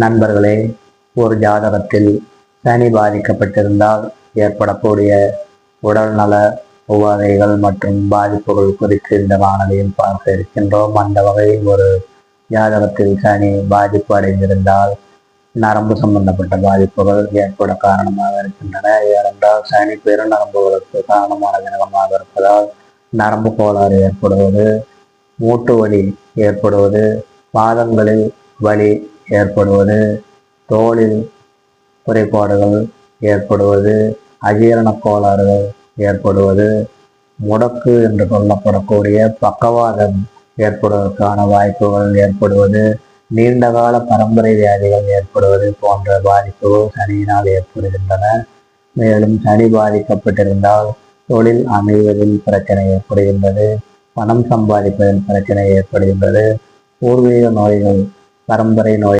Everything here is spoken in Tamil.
நண்பர்களே ஒரு ஜாதகத்தில் சனி பாதிக்கப்பட்டிருந்தால் ஏற்படக்கூடிய உடல்நல உபாதைகள் மற்றும் பாதிப்புகள் குறித்து இந்த வானொலியில் பார்க்க இருக்கின்றோம். அந்த வகையில் ஒரு ஜாதகத்தில் சனி பாதிப்பு அடைந்திருந்தால் நரம்பு சம்பந்தப்பட்ட பாதிப்புகள் ஏற்பட காரணமாக இருக்கின்றன. ஏனென்றால் சனி பெருநரம்புகளுக்கு காரணமான கிரகமாக இருப்பதால் நரம்பு கோளாறு ஏற்படுவது மூட்டு வலி ஏற்படுவது பாதங்களில் வலி ஏற்படுவது தோலில் குறைபாடுகள் ஏற்படுவது அஜீரண கோளாறுகள் ஏற்படுவது முடக்கு என்று சொல்லப்படக்கூடிய பக்கவாதம் ஏற்படுவதற்கான வாய்ப்புகள் ஏற்படுவது நீண்டகால பரம்பரை வியாதிகள் ஏற்படுவது போன்ற பாதிப்புகள் சனியினால் ஏற்படுகின்றன. மேலும் சனி பாதிக்கப்பட்டிருந்தால் தொழில் அமைவதில் பிரச்சனை ஏற்படுகின்றது பணம் சம்பாதிப்பதில் பிரச்சனை ஏற்படுகின்றது பூர்வீக நோய்கள் பரம்பரை நோய்